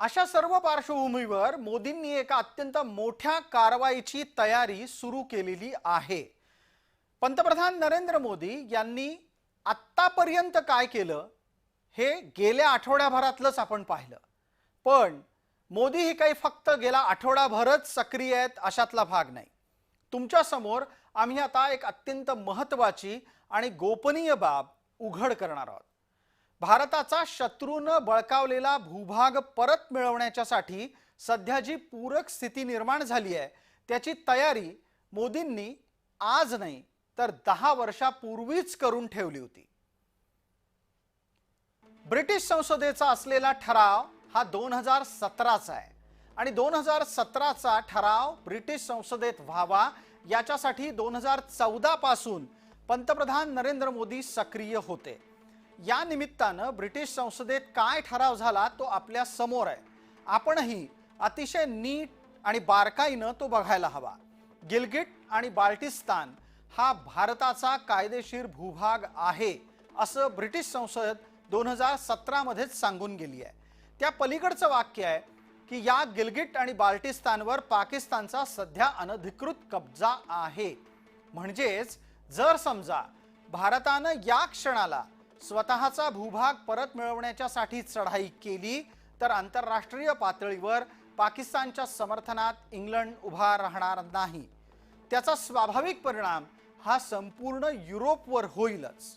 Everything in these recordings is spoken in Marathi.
अशा सर्व पार्श्वभूमीवर मोदींनी एका अत्यंत मोठ्या कारवाईची तयारी सुरू केलेली आहे. पंतप्रधान नरेंद्र मोदी यांनी आत्तापर्यंत काय केलं हे गेल्या आठवड्याभरातलंच आपण पाहिलं. पण मोदी ही काही फक्त गेला आठवडाभरच सक्रिय आहेत अशातला भाग नाही. तुमच्यासमोर आम्ही आता एक अत्यंत महत्त्वाची आणि गोपनीय बाब उघड करणार आहोत. भारताचा शत्रूनं बळकावलेला भूभाग परत मिळवण्याच्यासाठी सध्या जी पूरक स्थिती निर्माण झाली आहे त्याची तयारी मोदींनी आज नाही तर दहा वर्षापूर्वीच करून ठेवली होती. ब्रिटिश संसदेचा असलेला ठराव हा दोन हजार सतराचा आहे आणि दोन हजार सतराचा ठराव ब्रिटिश संसदेत व्हावा याच्यासाठी दोन हजार चौदापासून पंतप्रधान नरेंद्र मोदी सक्रिय होते. या निमित्तानं ब्रिटिश संसदेत काय ठराव झाला तो आपल्यासमोर आहे. आपणही अतिशय नीट आणि बारकाईनं तो बघायला हवा. गिलगिट आणि बाल्टिस्तान हा भारताचा कायदेशीर भूभाग आहे असं ब्रिटिश संसद दोन हजार सतरामध्येच सांगून गेली आहे. त्या पलीकडचं वाक्य आहे की या गिलगिट आणि बाल्टिस्तानवर पाकिस्तानचा सध्या अनधिकृत कब्जा आहे. म्हणजेच जर समजा भारतानं या क्षणाला स्वतःचा भूभाग परत मिळवण्याच्यासाठी चढाई केली तर आंतरराष्ट्रीय पातळीवर पाकिस्तानच्या समर्थनात इंग्लंड उभा राहणार नाही. त्याचा स्वाभाविक परिणाम हा संपूर्ण युरोपवर होईलच.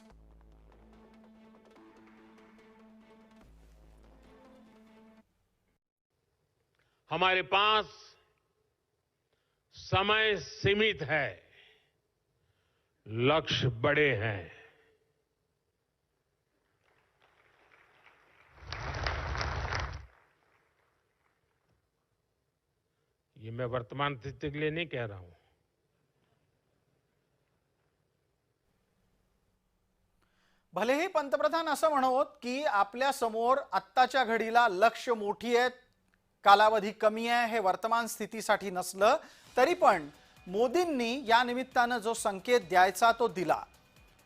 हमारे पास समय सीमित है लक्ष्य बड़े हैं। ये मैं वर्तमान स्थिति के लिए नहीं कह रहा हूं। भलेही पंतप्रधान असं म्हणत की आपल्यासमोर आत्ताच्या घडीला लक्ष मोठी आहेत कालावधी कमी आहे हे वर्तमान स्थितीसाठी नसलं तरी पण मोदींनी या निमित्तानं जो संकेत द्यायचा तो दिला.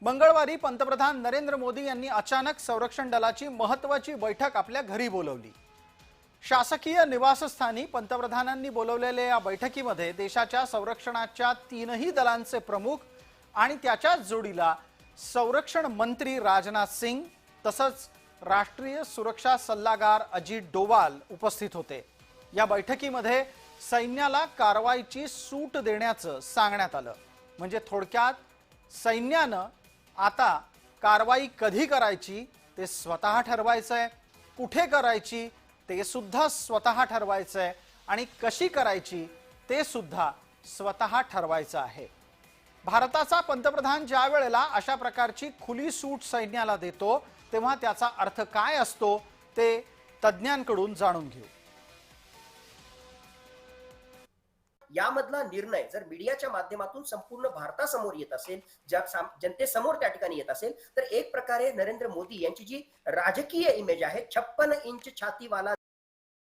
मंगळवारी पंतप्रधान नरेंद्र मोदी यांनी अचानक संरक्षण दलाची महत्वाची बैठक आपल्या घरी बोलवली. शासकीय निवासस्थानी पंतप्रधानांनी बोलवलेल्या या बैठकीमध्ये देशाच्या संरक्षणाच्या तीनही दलांचे प्रमुख आणि त्याच्याच जोडीला संरक्षण मंत्री राजनाथ सिंग तसंच राष्ट्रीय सुरक्षा सल्लागार अजित डोवाल उपस्थित होते. या बैठकीमध्ये सैन्याला कारवाईची सूट देण्याचं सांगण्यात आलं. म्हणजे थोडक्यात सैन्यानं आता कारवाई कधी करायची ते स्वतः ठरवायचं आहे कुठे करायची ते सुद्धा स्वतः ठरवायचं आहे. आणि कशी करायची ते सुद्धा स्वतः ठरवायचं आहे. भारताचा पंतप्रधान ज्या वेळेला अशा प्रकारची खुली सूट सैन्याला देतो तेव्हा त्याचा अर्थ काय असतो ते तज्ज्ञांकडून जाणून घेऊ. यामधला निर्णय जर मीडियाच्या माध्यमातून संपूर्ण भारतासमोर येत असेल जग जनतेसमोर त्या ठिकाणी येत असेल तर एक प्रकारे नरेंद्र मोदी यांची जी राजकीय इमेज आहे छप्पन इंच छातीवाला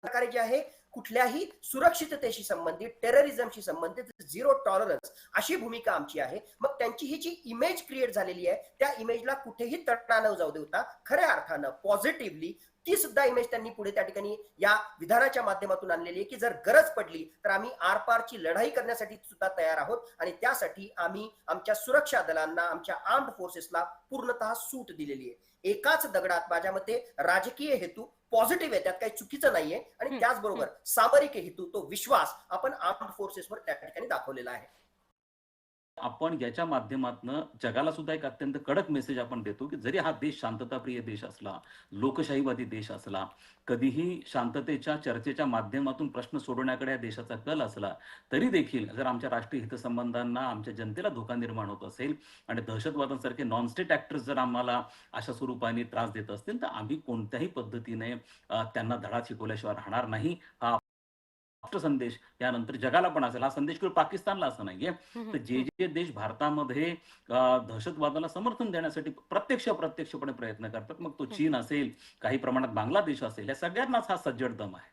प्रकारे जे आहे कुठल्याही सुरक्षिततेशी संबंधित टेररिझमशी संबंधित झिरो टॉलरन्स अशी भूमिका आमची आहे. मग त्यांची ही जी इमेज क्रिएट झालेली आहे त्या इमेजला कुठेही तटना न जाऊ देता खऱ्या अर्थानं पॉझिटिव्हली ती सुद्धा इमेज त्यांनी पुढे त्या ठिकाणी या विधानाच्या माध्यमातून आणलेली आहे की जर गरज पडली तर आम्ही आरपारची लढाई करण्यासाठी सुद्धा तयार आहोत आणि त्यासाठी आम्ही आमच्या सुरक्षा दलांना आमच्या आर्म्ड फोर्सेसला पूर्णतः सूट दिलेली आहे. एकाच दगडात माझ्या मते राजकीय हेतू पॉझिटिव्ह आहे त्यात काही चुकीचं नाहीये. आणि त्याचबरोबर सामरिक हेतू तो विश्वास आपण आर्म्ड फोर्सेसवर त्या ठिकाणी दाखवलेला आहे. आपण याच्या माध्यमातून जगाला सुद्धा एक अत्यंत कडक मेसेज आपण देतो की जरी हा देश शांतताप्रिय देश असला लोकशाहीवादी देश असला कधीही शांततेच्या चर्चेच्या माध्यमातून प्रश्न सोडवण्याकडे या देशाचा कल असला तरी देखील जर आमच्या राष्ट्रीय हितसंबंधांना आमच्या जनतेला धोका निर्माण होत असेल आणि दहशतवादांसारखे नॉन स्टेट ऍक्टर्स जर आम्हाला अशा स्वरूपाने त्रास देत असतील तर आम्ही कोणत्याही पद्धतीने त्यांना धडा शिकवल्याशिवाय राहणार नाही. हा संदेश यानंतर जगाला पण असेल. हा संदेश केवळ पाकिस्तानला असं नाहीये. तर जे जे देश भारतामध्ये दहशतवादाला समर्थन देण्यासाठी प्रत्यक्ष अप्रत्यक्षपणे प्रयत्न करतात मग तो चीन असेल काही प्रमाणात बांगलादेश असेल या सगळ्यांनाच हा सज्जड दम आहे.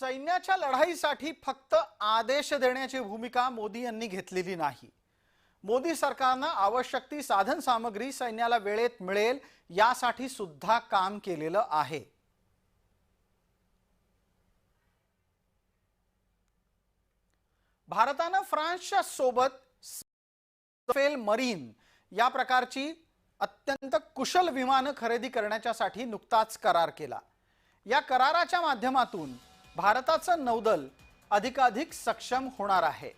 सैन्याच्या लढाईसाठी फक्त आदेश देण्याची भूमिका मोदी यांनी घेतलेली नाही. मोदी सरकारनं आवश्यक ती साधन सामग्री सैन्याला वेळेत मिळेल यासाठी सुद्धा काम केलेलं आहे. भारतानं फ्रान्सच्या सोबत फेल मरीन या प्रकारची अत्यंत कुशल विमानं खरेदी करण्याच्यासाठी नुकताच करार केला. या कराराच्या माध्यमातून भारताचं नौदल अधिकाधिक सक्षम होणार आहे.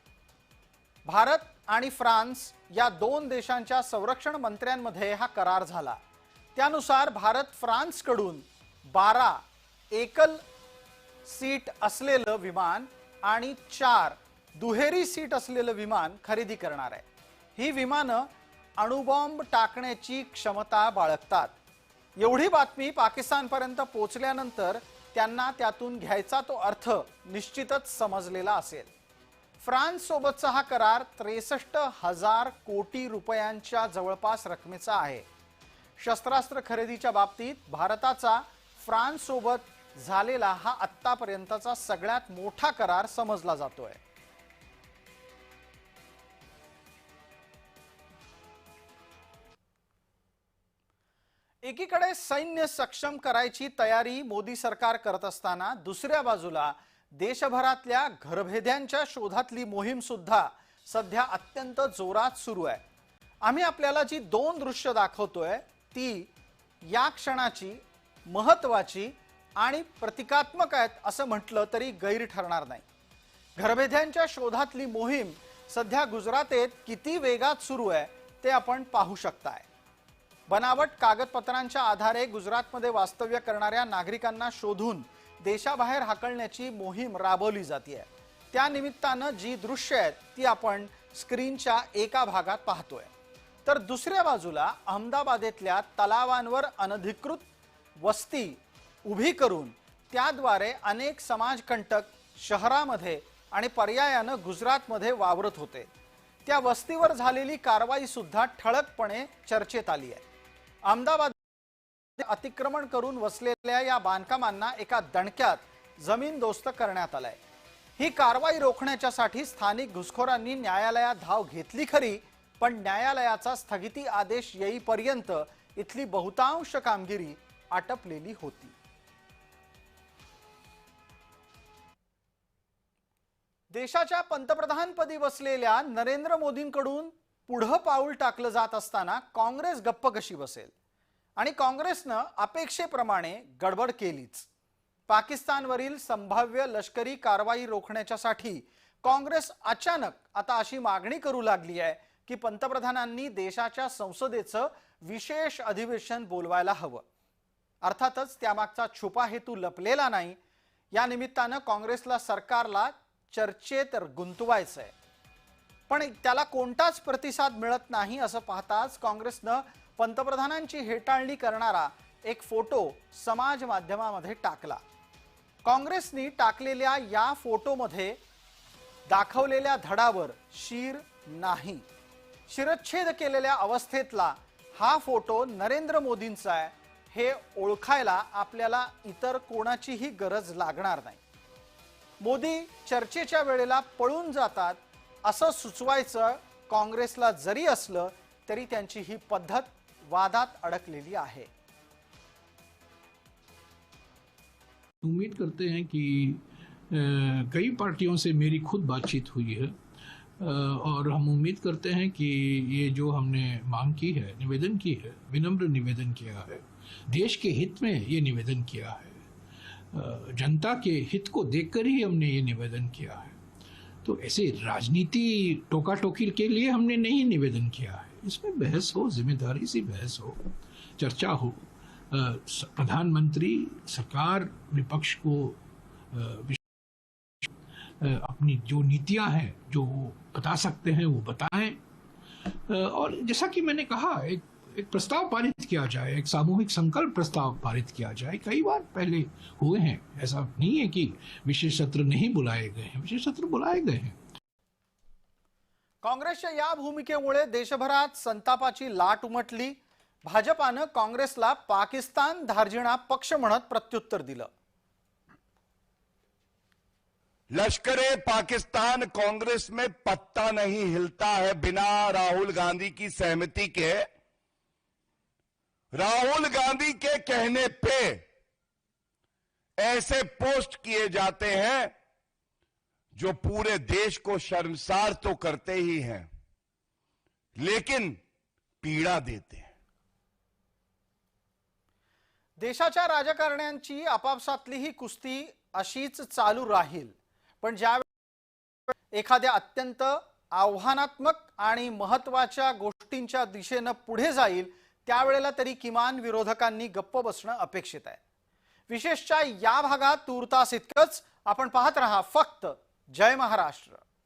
भारत आणि फ्रान्स या दोन देशांच्या संरक्षण मंत्र्यांमध्ये हा करार झाला. त्यानुसार भारत फ्रान्सकडून बारा एकल सीट असलेलं विमान आणि चार दुहेरी सीट असलेलं विमान खरेदी करणार आहे. ही विमानं अणुबॉम्ब टाकण्याची क्षमता बाळगतात. एवढी बातमी पाकिस्तानपर्यंत पोचल्यानंतर त्यांना त्यातून घ्यायचा तो अर्थ निश्चितच समजलेला असेल. फ्रान्स सोबतचा हा करार त्रेसष्ट हजार कोटी रुपयांच्या जवळपास रकमेचा आहे. शस्त्रास्त्र खरेदीच्या बाबतीत भारताचा फ्रान्ससोबत झालेला हा आत्तापर्यंतचा सगळ्यात मोठा करार समजला जातोय. एकीकडे सैन्य सक्षम करायची तयारी मोदी सरकार करत असताना दुसऱ्या बाजूला देशभरातल्या घरभेद्यांच्या शोधातली मोहीम सुद्धा सध्या अत्यंत जोरात सुरू आहे. आम्ही आपल्याला जी दोन दृश्य दाखवतोय ती या क्षणाची महत्वाची आणि प्रतिकात्मक आहेत असं म्हटलं तरी गैर ठरणार नाही. घरभेद्यांच्या शोधातली मोहीम सध्या गुजरातेत किती वेगात सुरू आहे ते आपण पाहू शकताय. बनावट कागदपत्रांच्या आधारे गुजरातमध्ये वास्तव्य करणाऱ्या नागरिकांना शोधून देशाबाहेर हाकलण्याची मोहीम राबवली जाते त्यानिमित्तानं जी दृश्य आहेत ती आपण स्क्रीनच्या एका भागात पाहतोय. तर दुसऱ्या बाजूला अहमदाबादेतल्या तलावांवर अनधिकृत वस्ती उभी करून त्याद्वारे अनेक समाजकंटक शहरामध्ये आणि पर्यायानं गुजरातमध्ये वावरत होते. त्या वस्तीवर झालेली कारवाईसुद्धा ठळकपणे चर्चेत आली आहे. अहमदाबाद अतिक्रमण करून वसलेल्या या बांधकामांना एका दणक्यात जमीन दोस्त करण्यात आलाय. ही कारवाई रोखण्याच्यासाठी स्थानिक घुसखोरांनी न्यायालयात धाव घेतली खरी पण न्यायालयाचा स्थगिती आदेश येईपर्यंत इथली बहुतांश कामगिरी आटपलेली होती. देशाच्या पंतप्रधानपदी बसलेल्या नरेंद्र मोदींकडून पुढं पाऊल टाकलं जात असताना काँग्रेस गप्प कशी बसेल? आणि काँग्रेसनं अपेक्षेप्रमाणे गडबड केलीच. पाकिस्तानवरील संभाव्य लष्करी कारवाई रोखण्याच्यासाठी काँग्रेस अचानक आता अशी मागणी करू लागली आहे की पंतप्रधानांनी देशाच्या संसदेचं विशेष अधिवेशन बोलवायला हवं. अर्थातच त्यामागचा छुपा हेतू लपलेला नाही. या निमित्तानं काँग्रेसला सरकारला चर्चेत गुंतवायचं आहे पण त्याला कोणताच प्रतिसाद मिळत नाही असं पाहताच काँग्रेसनं पंतप्रधानांची हेटाळणी करणारा एक फोटो समाज माध्यमामध्ये टाकला. काँग्रेसनी टाकलेल्या या फोटोमध्ये दाखवलेल्या धडावर शिर नाही. शिरच्छेद केलेल्या अवस्थेतला हा फोटो नरेंद्र मोदींचा आहे हे ओळखायला आपल्याला इतर कोणाचीही गरज लागणार नाही. मोदी चर्चेच्या वेळेला पळून जातात असं सुचवायचं काँग्रेसला जरी असलं, तरी त्यांची ही पद्धत वादात अडकलेली आहे. उम्मीद करते हैं कि कई पार्टियों से मेरी खुद बातचीत हुई है। और हम उम्मीद करते हैं कि ये जो हमने मांग की है, निवेदन की है, विनम्र निवेदन किया है। देश के हित में ये निवेदन किया है। जनता के हित को देखकर ही हमने ये निवेदन किया है। तो ऐसे राजनीति टोका टोकी के लिए हमने नहीं निवेदन किया है। इसमें बहस हो, ज़िम्मेदारी से बहस हो, चर्चा हो। प्रधानमंत्री सरकार विपक्ष को अपनी जो नीतियाँ हैं, जो वो बता सकते हैं, वो बताएँ। और जैसा कि मैंने कहा, एक एक प्रस्ताव पारित किया जाए एक सामूहिक संकल्प प्रस्ताव पारित किया जाए कई बार पहले हुए हैं। ऐसा नहीं है कि विशेष सत्र नहीं बुलाए गए हैं विशेष सत्र बुलाए गए हैं। काँग्रेसच्या या भूमिकेमुळे देशभरात संतापाची लाट उमटली. भाजपानं काँग्रेसला पाकिस्तान धार्जिणा पक्ष म्हणत प्रत्युत्तर दिलं. लश्कर पाकिस्तान कांग्रेस में पत्ता नहीं हिलता है बिना राहुल गांधी की सहमति के। राहुल गांधी के कहने पे ऐसे पोस्ट किए जाते हैं जो पूरे देश को शर्मसार तो करते ही हैं लेकिन पीड़ा देते हैं। देशाच्या राजकारण्यांची आपापसातली ही कुस्ती अशीच चालू राहील. पण ज्या एखाद्या अत्यंत आव्हानात्मक आणि महत्त्वाच्या गोष्टींच्या दिशेनं पुढे जाईल त्यावेळेला तरी किमान विरोधकांनी गप्प बसणं अपेक्षित आहे. विशेषच्या या भागात तूर्तास इतकंच आपण पाहत रहा फक्त जय महाराष्ट्र.